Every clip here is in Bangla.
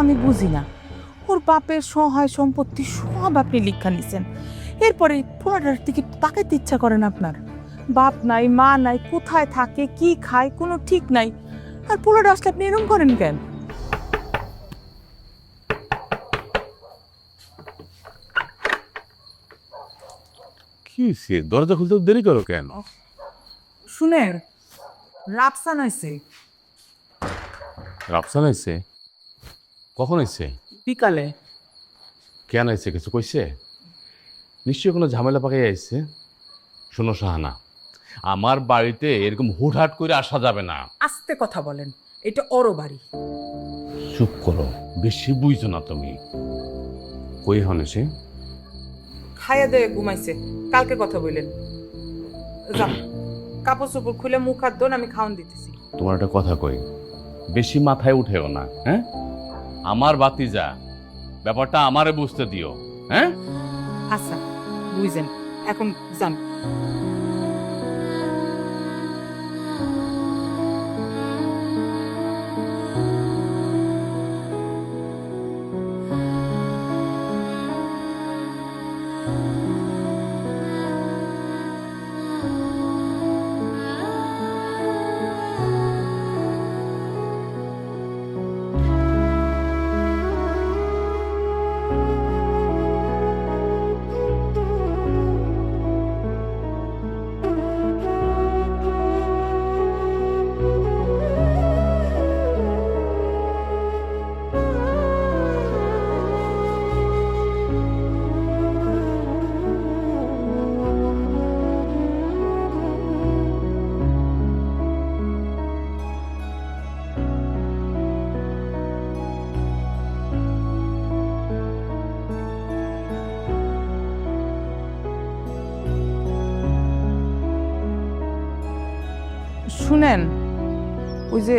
আমি বুঝি না। ওর বাপের সহায় সম্পত্তি সব আপনি লিখা নিছেন। এরপরে পোলাটার দিকে তাকাইতে ইচ্ছা করেন আপনার। বাপ নাই মা নাই কোথায় থাকে কি খায় কোনো ঠিক নাই। আর পোলাটা আসলে আপনি এরকম করেন কেন? কি হয়েছে দরজা খুলতে দেরি করো কেন? শুনেন রাপসান হয়েছে রাফসান আইছে? কখন হয়েছে বিকালে। কেন হয়েছে কিছু কইছে? নিশ্চয়ই কোনো ঝামেলা পাকাই আইছে? শোনো সাহানা আমার বাড়িতে এরকম হুটহাট করে আসা যাবে না। আস্তে কথা বলেন এটা ওরও বাড়ি। চুপ করো বেশি বুঝছ না তুমি। কই হনে সে খাইয়া দেয়ে ঘুমাইছে কালকে কথা বললেন যান কাপড় চোপড় খুলে মুখ হাত দোন আমি খাওয়ান দিতেছি। তোমার একটা কথা কই বেশি মাথায় উঠেও না হ্যাঁ? আমার বাতি যা ব্যাপারটা আমারে বুঝতে দিও হ্যাঁ? আচ্ছা বুঝেন। এখন যান। শুনেন ওই যে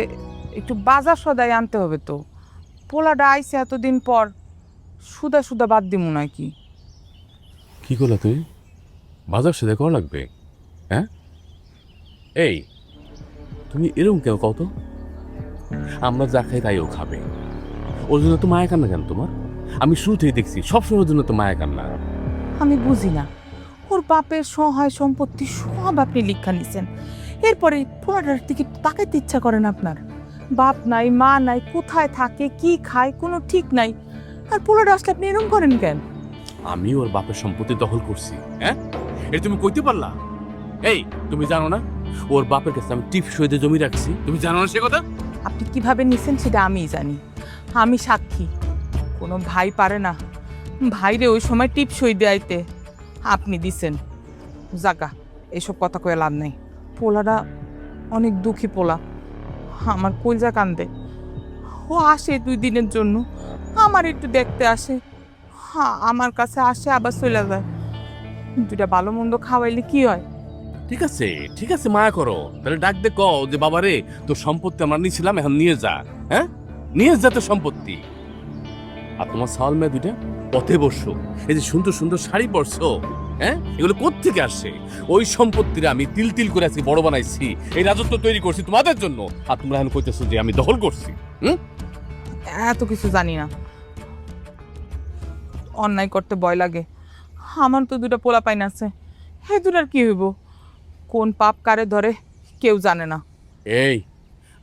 একটু বাজার সদাই আনতে হবে তো। পোলাটা আইসে এতদিন পর সুদা সুদা বাদ দিমু নাকি? কি করলা তুই? বাজার সাথে করা লাগবে হ্যাঁ? এই তুমি এরকম কেউ কত আমরা যা খাই তাই ও খাবে। ওর জন্য তো মায়া কান্না কেন তোমার? আমি শুরু শুরুতেই দেখছি সবসময়ের জন্য তো মায়া কান্না। আমি বুঝি না ওর বাপের সহায় সম্পত্তি সব আপনি লিখা নিছেন। এরপরে পোলাটার দিকে তাকাইতে ইচ্ছা করেন আপনার। বাপ নাই মা নাই কোথায় থাকে কি খায় কোনো ঠিক নাই। আর পোলাটা আসলে আপনি এরকম করেন কেন? আমি ওর বাপের সম্পত্তি দখল করছি হ্যাঁ? এটা তুমি কইতে পারলা? এই তুমি জানো না ওর বাপের কাছে আমি টিপ সইতে জমি রাখছি তুমি জানো না সে কথা? আপনি কীভাবে নিছেন সেটা আমিই জানি। আমি সাক্ষী কোনো ভাই পারে না। ভাইরে ওই সময় টিপ সই দেয়াইতে আপনি দিছেন। জাগা এসব কথা কয়ে লাভ নেই। পোলাটা অনেক দুঃখী পোলা। আমার কলজা কান্দে। ও আসে দুই দিনের জন্য। আমার একটু দেখতে আসে। হ্যাঁ আমার কাছে আসে, আবার চলে যায়। দুটা ভালো মন্দ খাওয়াইলে কি হয়? ঠিক আছে ঠিক আছে, মায়া করো। তাহলে ডাক দে, কও যে বাবা রে তোর সম্পত্তি আমরা নিয়েছিলাম, এখন নিয়ে যা। হ্যাঁ? নিয়ে যা তোর সম্পত্তি। আর তোমার সাল মেয়ে দুইটা পথে বসছো এই যে, সুন্দর সুন্দর শাড়ি পরছো। হ্যাঁ? এগুলো কোত্থেকে আসে ওই সম্পত্তির আমি তিল তিল করে আজকে বড় বানাইছি। এই রাজত্ব তৈরি করছি তোমাদের জন্য। আর তোমরা এখন কইতেছো যে আমি দখল করছি। হুম? এত কিছু জানি না। অন্যায় করতে ভয় লাগে। আমার তো দুটা পোলা পাইন আছে। হে দুটার কি হইব? কোন পাপ কারে ধরে কেউ জানে না। এই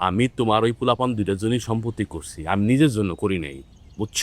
আমি তোমার ওই পোলাপান দুইটার জন্যই সম্পত্তি করছি। আমি নিজের জন্য করি নাই। বুঝছ?